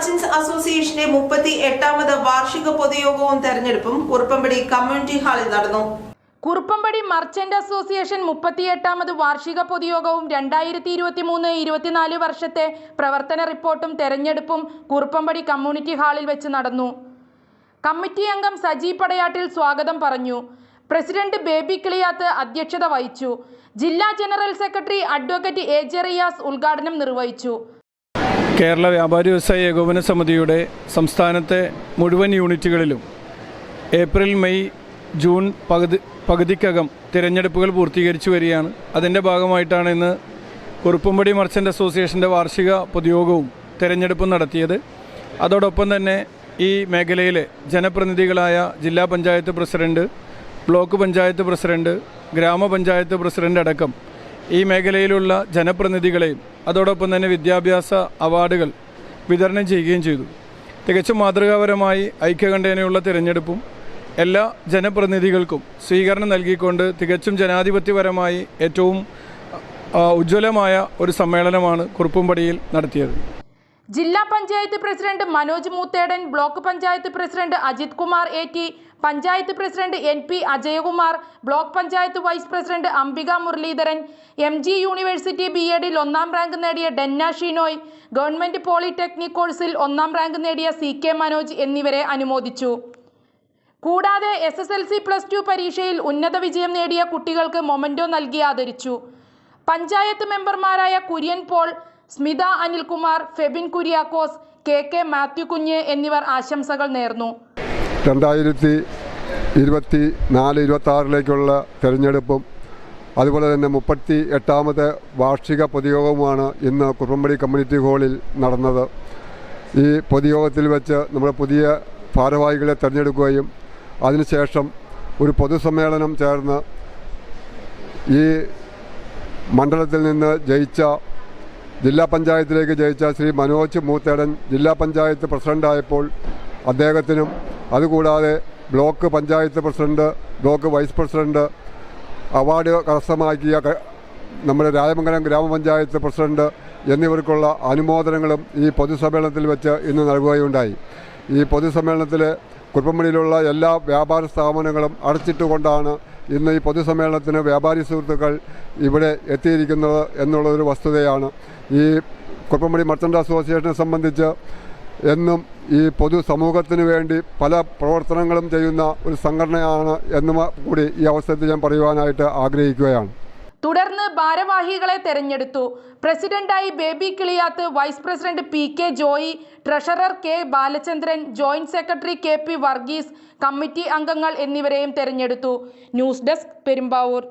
Merchants അസോസിയേഷന്റെ മുപ്പത്തി എട്ടാമത് വാർഷിക പൊതുയോഗവും തെരഞ്ഞെടുപ്പും കുറുപ്പമ്പടി കമ്മ്യൂണിറ്റി ഹാളിൽ നടന്നു. കുറുപ്പമ്പടി മർച്ചന്റ് അസോസിയേഷൻ മുപ്പത്തിയെട്ടാമത് വാർഷിക പൊതുയോഗവും രണ്ടായിരത്തി ഇരുപത്തി മൂന്ന് ഇരുപത്തിനാല് വർഷത്തെ പ്രവർത്തന റിപ്പോർട്ടും തെരഞ്ഞെടുപ്പും കുറുപ്പമ്പടി കമ്മ്യൂണിറ്റി ഹാളിൽ വെച്ച് നടന്നു. കമ്മിറ്റി അംഗം സജി പടയാട്ടിൽ സ്വാഗതം പറഞ്ഞു. പ്രസിഡന്റ് ബേബി കിളിയാത്ത് അധ്യക്ഷത വഹിച്ചു. ജില്ലാ ജനറൽ സെക്രട്ടറി അഡ്വക്കേറ്റ് എ ഉദ്ഘാടനം നിർവഹിച്ചു. കേരള വ്യാപാരി വ്യവസായ ഏകോപന സമിതിയുടെ സംസ്ഥാനത്തെ മുഴുവൻ യൂണിറ്റുകളിലും ഏപ്രിൽ മെയ് ജൂൺ പകുതി പകുതിക്കകം തിരഞ്ഞെടുപ്പുകൾ പൂർത്തീകരിച്ചു വരികയാണ്. അതിന്റെ ഭാഗമായിട്ടാണ് ഇന്ന് കുറുപ്പുംപടി മർച്ചന്റ് അസോസിയേഷന്റെ വാർഷിക പൊതുയോഗവും തിരഞ്ഞെടുപ്പും നടത്തിയത്. അതോടൊപ്പം തന്നെ ഈ മേഖലയിലെ ജനപ്രതിനിധികളായ ജില്ലാ panchayat president block panchayat president ഗ്രാമപഞ്ചായത്ത് പ്രസിഡന്റ് അടക്കം ഈ മേഖലയിലുള്ള ജനപ്രതിനിധികളെയും അതോടൊപ്പം തന്നെ വിദ്യാഭ്യാസ അവാർഡുകൾ വിതരണം ചെയ്യുകയും ചെയ്തു. തികച്ചും മാതൃകാപരമായി ഐക്യകണ്ഠേനയുള്ള തിരഞ്ഞെടുപ്പും എല്ലാ ജനപ്രതിനിധികൾക്കും സ്വീകരണം നൽകിക്കൊണ്ട് തികച്ചും ജനാധിപത്യപരമായി ഏറ്റവും ഉജ്ജ്വലമായ ഒരു സമ്മേളനമാണ് കുറുപ്പുംപടിയിൽ നടത്തിയത്. ജില്ലാ panchayat president Manoj Moothedan block panchayat president Ajith Kumar A T panchayat president N P Ajayakumar block panchayat vice president Ambika Muraleedharan M G university B എഡിൽ ഒന്നാം റാങ്ക് നേടിയ ഡെന്ന ഷിനോയ് ഗവൺമെന്റ് പോളിടെക്നിക് കോഴ്സിൽ ഒന്നാം റാങ്ക് നേടിയ C K Manoj എന്നിവരെ അനുമോദിച്ചു. കൂടാതെ S S L C plus two പരീക്ഷയിൽ ഉന്നത വിജയം നേടിയ കുട്ടികൾക്ക് മൊമന്റോ നൽകി ആദരിച്ചു. പഞ്ചായത്ത് മെമ്പർമാരായ Kurian Paul Smitha Anilkumar Febin Kuriakose K K Mathew Kunju എന്നിവർ ആശംസകൾ നേർന്നു. രണ്ടായിരത്തി ഇരുപത്തി നാല് ഇരുപത്തി ആറിലേക്കുള്ള തെരഞ്ഞെടുപ്പും അതുപോലെ തന്നെ മുപ്പത്തി എട്ടാമത്തെ വാർഷിക പൊതുയോഗവുമാണ് ഇന്ന് കുറുമ്പടി കമ്മ്യൂണിറ്റി ഹാളിൽ നടന്നത്. ഈ പൊതുയോഗത്തിൽ വെച്ച് നമ്മുടെ പുതിയ ഭാരവാഹികളെ തിരഞ്ഞെടുക്കുകയും അതിനുശേഷം ഒരു പൊതുസമ്മേളനം ചേർന്ന് ഈ മണ്ഡലത്തിൽ നിന്ന് ജയിച്ച ജില്ലാ പഞ്ചായത്തിലേക്ക് ജയിച്ച ശ്രീ മനോജ് മൂത്തേടൻ ജില്ലാ പഞ്ചായത്ത് പ്രസിഡന്റായപ്പോൾ അദ്ദേഹത്തിനും അതുകൂടാതെ block panchayat president block vice president award കരസ്ഥമാക്കിയ നമ്മുടെ രാജമംഗലം ഗ്രാമപഞ്ചായത്ത് പ്രസിഡന്റ് എന്നിവർക്കുള്ള അനുമോദനങ്ങളും ഈ പൊതുസമ്മേളനത്തിൽ വെച്ച് ഇന്ന് നൽകുകയുണ്ടായി. ഈ പൊതുസമ്മേളനത്തിൽ കുറുപ്പമണിയിലുള്ള എല്ലാ വ്യാപാര സ്ഥാപനങ്ങളും അടച്ചിട്ടുകൊണ്ടാണ് ഇന്ന് ഈ പൊതുസമ്മേളനത്തിന് വ്യാപാരി സുഹൃത്തുക്കൾ ഇവിടെ എത്തിയിരിക്കുന്നത് എന്നുള്ളൊരു വസ്തുതയാണ്. ഈ കുറുപ്പമണി മർച്ചന്റ് അസോസിയേഷനെ സംബന്ധിച്ച് എന്നും ഈ പൊതുസമൂഹത്തിന് വേണ്ടി പല പ്രവർത്തനങ്ങളും ചെയ്യുന്ന ഒരു സംഘടനയാണ് എന്നും കൂടി ഈ അവസരത്തിൽ ഞാൻ പറയുവാനായിട്ട് ആഗ്രഹിക്കുകയാണ്. തുടർന്ന് ഭാരവാഹികളെ തെരഞ്ഞെടുത്തു. പ്രസിഡന്റായി Baby Kiliyath vice president P K Joy treasurer K Balachandran joint secretary K P Varghese committee അംഗങ്ങൾ എന്നിവരെയും തെരഞ്ഞെടുത്തു. News desk Perumbavoor.